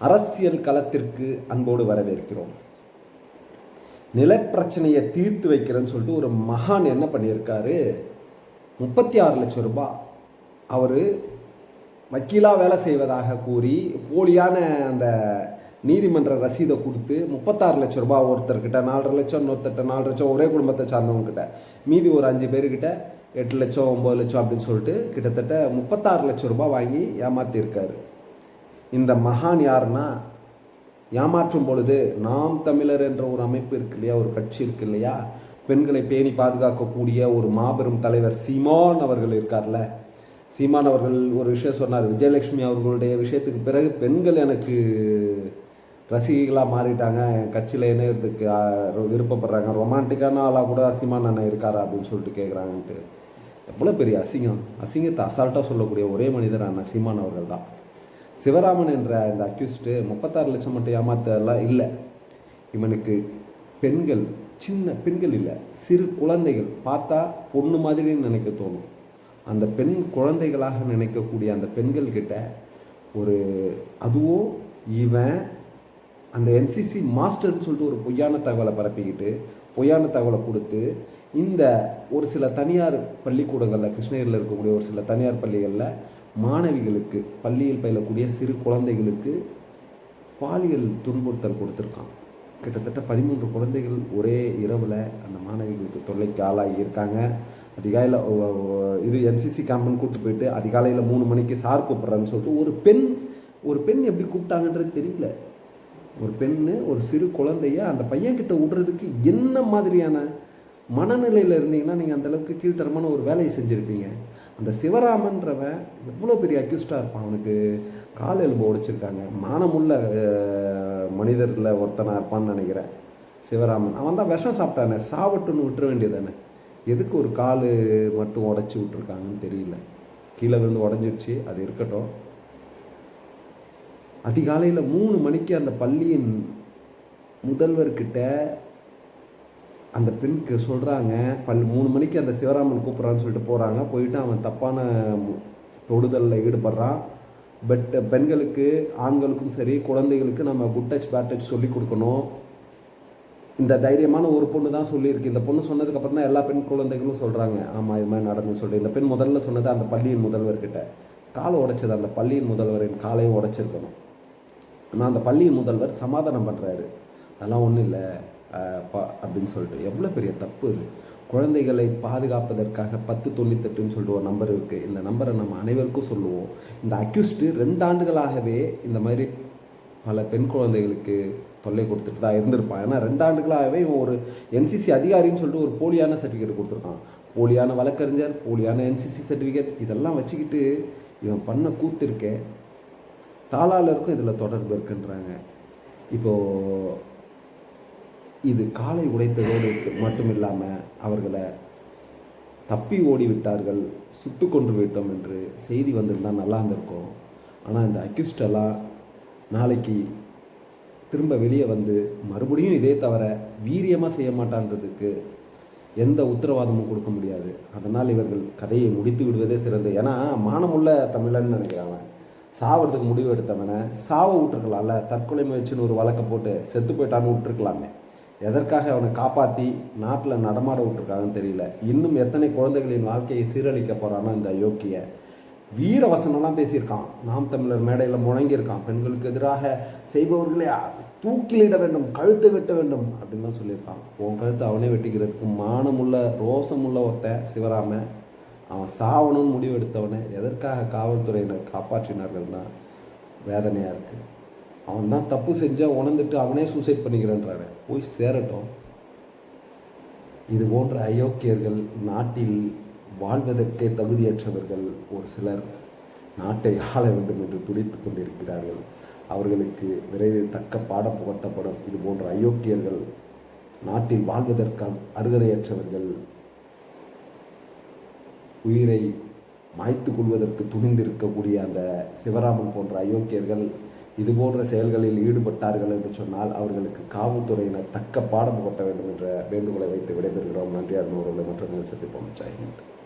அரசியல் களத்திற்கு அன்போடு வரவேற்கிறோம். நிலப்பிரச்சனையை தீர்த்து வைக்கிறேன்னு சொல்லிட்டு ஒரு மகான் என்ன பண்ணியிருக்காரு? முப்பத்தி ஆறு லட்சம் ரூபாய் அவர் வக்கீலாக வேலை செய்வதாக கூறி போலியான அந்த நீதிமன்ற ரசீதை கொடுத்து முப்பத்தாறு லட்சம் ரூபாய் ஒருத்தர்கிட்ட நாலரை லட்சம் இன்னொருத்தர்கிட்ட நாலு லட்சம் ஒரே குடும்பத்தை சார்ந்தவங்ககிட்ட மீதி ஒரு அஞ்சு பேர்கிட்ட எட்டு லட்சம் ஒம்பது லட்சம் அப்படின்னு சொல்லிட்டு கிட்டத்தட்ட முப்பத்தாறு லட்சம் ரூபாய் வாங்கி ஏமாற்றியிருக்காரு இந்த மகான் யாருன்னா ஏமாற்றும் பொழுது நாம் தமிழர் என்ற ஒரு அமைப்பு இருக்கு இல்லையா ஒரு கட்சி இருக்கு இல்லையா பெண்களை பேணி பாதுகாக்கக்கூடிய ஒரு மாபெரும் தலைவர் சீமான் அவர்கள் இருக்கார்ல. சீமான் அவர்கள் ஒரு விஷயம் சொன்னார் விஜயலட்சுமி அவர்களுடைய விஷயத்துக்கு பிறகு பெண்கள் எனக்கு ரசிகைகளாக மாறிட்டாங்க என் கட்சியில் இணையறதுக்கு ஆஹ், விருப்பப்படுறாங்க ரொமான்டிக்கான ஆளாக கூட சீமான் அண்ணன் இருக்காரா? அப்படின்னு சொல்லிட்டு கேட்குறாங்கன்ட்டு எவ்வளோ பெரிய அசிங்கம். அசிங்கத்தை அசால்ட்டாக சொல்லக்கூடிய ஒரே மனிதர் அண்ணன் சீமான் அவர்கள் தான். சிவராமன் என்ற இந்த அக்யூஸ்டு முப்பத்தாறு லட்சம் மட்டும் ஏமாத்தலாம் இல்லை. இவனுக்கு பெண்கள் சின்ன பெண்கள் இல்லை. சிறு குழந்தைகள். பார்த்தா பொண்ணு மாதிரின்னு நினைக்க தோணும். அந்த பெண் குழந்தைகளாக நினைக்கக்கூடிய அந்த பெண்கள்கிட்ட ஒரு அதுவும் இவன் அந்த என்சிசி மாஸ்டர்னு சொல்லிட்டு ஒரு பொய்யான தகவலை பரப்பிக்கிட்டு பொய்யான தகவலை கொடுத்து இந்த ஒரு சில தனியார் பள்ளிக்கூடங்களில் கிருஷ்ணகிரியில் இருக்கக்கூடிய ஒரு சில தனியார் பள்ளிகளில் மாணவிகளுக்கு பள்ளியில் பயிலக்கூடிய சிறு குழந்தைகளுக்கு பாலியல் துன்புறுத்தல் கொடுத்துருக்கான். கிட்டத்தட்ட பதிமூன்று குழந்தைகள் ஒரே இரவில் அந்த மாணவிகளுக்கு தொல்லைக்கு ஆளாகி இருக்காங்க அதிகாலையில் இது என்சிசி கேம்புன்னு கூப்பிட்டு போயிட்டு அதிகாலையில் மூணு மணிக்கு சார் கூப்பிட்றேன்னு சொல்லிட்டு ஒரு பெண் ஒரு பெண் எப்படி கூப்பிட்டாங்கன்றது தெரியல. ஒரு பெண்ணு ஒரு சிறு குழந்தைய அந்த பையன்கிட்ட விடுறதுக்கு என்ன மாதிரியான மனநிலையில் இருந்தீங்கன்னா நீங்கள் அந்தளவுக்கு கீழ்த்தரமான ஒரு வேலையை செஞ்சுருப்பீங்க. அந்த சிவராமன்றவன் எவ்வளோ பெரிய அக்யூஸ்டாக இருப்பான் அவனுக்கு? கால் எலும்பு உடைச்சிருக்காங்க மானமுள்ள மனிதரில் ஒருத்தனாக இருப்பான்னு நினைக்கிறேன். சிவராமன். அவன் தான் விஷம் சாப்பிட்டானே. சாவட்டுன்னு விட்டுற வேண்டியதானே எதுக்கு ஒரு கால் மட்டும் உடச்சி விட்ருக்காங்கன்னு தெரியல. கீழே விழுந்து உடஞ்சிடுச்சு அது இருக்கட்டும். அதிகாலையில் மூணு மணிக்கு அந்த பள்ளியின் முதல்வர்கிட்ட அந்த பெண்க்கு சொல்கிறாங்க பல் மூணு மணிக்கு அந்த சிவராமன் கூப்பிட்றான்னு சொல்லிட்டு போகிறாங்க போயிட்டு அவன் தப்பான தொடுதலில் ஈடுபடுறான். பட் பெண்களுக்கு ஆண்களுக்கும் சரி குழந்தைகளுக்கு நம்ம குட் டச் பேட் டச் சொல்லி கொடுக்கணும். இந்த தைரியமான ஒரு பொண்ணு தான் சொல்லியிருக்கு. இந்த பொண்ணு சொன்னதுக்கப்புறம் தான் எல்லா பெண் குழந்தைகளும் சொல்கிறாங்க ஆமாம் இது மாதிரி நடந்து சொல்லிட்டு. இந்த பெண் முதல்ல சொன்னது அந்த பள்ளியின் முதல்வர்கிட்ட. காலை உடைச்சது அந்த பள்ளியின் முதல்வரின் காலையும் உடைச்சிருக்கணும். ஆனால் அந்த பள்ளியின் முதல்வர் சமாதானம் பண்ணுறாரு அதெல்லாம் ஒன்றும் இல்லை. அப்படின்னு சொல்லிட்டு. எவ்வளோ பெரிய தப்பு இது? குழந்தைகளை பாதுகாப்பதற்காக பத்து தொண்ணூத்தெட்டுன்னு சொல்லிட்டு ஒரு நம்பர் இருக்குது இந்த நம்பரை நம்ம அனைவருக்கும் சொல்லுவோம். இந்த அக்யூஸ்டு ரெண்டு ஆண்டுகளாகவே இந்த மாதிரி பல பெண் குழந்தைகளுக்கு தொல்லை கொடுத்துட்டு தான் இருந்திருப்பான். ஏன்னா ரெண்டு ஆண்டுகளாகவே இவன் ஒரு என்சிசி அதிகாரின்னு சொல்லிட்டு ஒரு போலியான சர்டிஃபிகேட் கொடுத்துருக்கான். போலியான வழக்கறிஞர் போலியான என்சிசி சர்டிஃபிகேட் இதெல்லாம் வச்சுக்கிட்டு இவன் பண்ண கூத்திருக்கேன். தாளாளருக்கும் இதில் தொடர்பு இருக்குன்றாங்க. இப்போது இது காலை உடைத்ததோடு மட்டும் இல்லாமல் அவர்களை தப்பி ஓடிவிட்டார்கள் சுட்டு கொன்று விட்டோம் என்று செய்தி வந்திருந்தால் நல்லா இருந்திருக்கும். ஆனால் இந்த அக்யூஸ்டெல்லாம் நாளைக்கு திரும்ப வெளியே வந்து மறுபடியும் இதே தவிர வீரியமாக செய்ய மாட்டான்றதுக்கு எந்த உத்தரவாதமும் கொடுக்க முடியாது. அதனால் இவர்கள் கதையை முடித்து விடுவதே சிறந்தது. ஏன்னா மானமுள்ள தமிழன் நினைக்கிறாங்க சாவறதுக்கு முடிவு எடுத்தவனை சாவ விட்டுருக்கலாம்ல. தற்கொலை முயற்சின்னு ஒரு வழக்கை போட்டு செத்து போயிட்டான்னு விட்டுருக்கலாமே. எதற்காக அவனை காப்பாற்றி நாட்டில் நடமாட விட்டுருக்காங்கன்னு தெரியல. இன்னும் எத்தனை குழந்தைகளின் வாழ்க்கையை சீரழிக்க போகிறானோ இந்த யோக்கிய வீர வசனம்லாம் பேசியிருக்கான். நாம் தமிழர் மேடையில் முழங்கியிருக்கான். பெண்களுக்கு எதிராக செய்பவர்களே தூக்கிலிட வேண்டும் கழுத்தை வெட்ட வேண்டும் அப்படின்னு தான் சொல்லியிருக்கான். உன் கழுத்தை அவனே வெட்டிக்கிறதுக்கு மானமுள்ள ரோசமுள்ள ஒருத்தன் சிவராம அவன் சாவணும்னு முடிவெடுத்தவனை. எதற்காக காவல்துறையினர் காப்பாற்றினார்கள் தான் வேதனையாக இருக்குது அவன் தான் தப்பு செஞ்சால் உணர்ந்துட்டு அவனே சூசைட் பண்ணிக்கிறான்றாரு போய் சேரட்டும். இது போன்ற அயோக்கியர்கள் நாட்டில் வாழ்வதற்கே தகுதியற்றவர்கள் ஒரு சிலர் நாட்டை ஆள வேண்டும் என்று துடித்து கொண்டிருக்கிறார்கள். அவர்களுக்கு விரைவில் தக்க பாடம் புகட்டப்படும். இது போன்ற அயோக்கியர்கள் நாட்டில் வாழ்வதற்கு அருகதையற்றவர்கள் உயிரை மாய்த்து கொள்வதற்கு துணிந்திருக்கக்கூடிய அந்த சிவராமன் போன்ற அயோக்கியர்கள் இது போன்ற செயல்களில் ஈடுபட்டார்கள் என்று சொன்னால் அவர்களுக்கு காவல்துறையினர் தக்க பாடம் கொட்ட வேண்டும் என்ற வேண்டுகோளை வைத்து விடைபெறுகிறோம். நன்றி அருண் அவர்களை. மற்ற சந்திப்போம். ஜெயஹிந்த்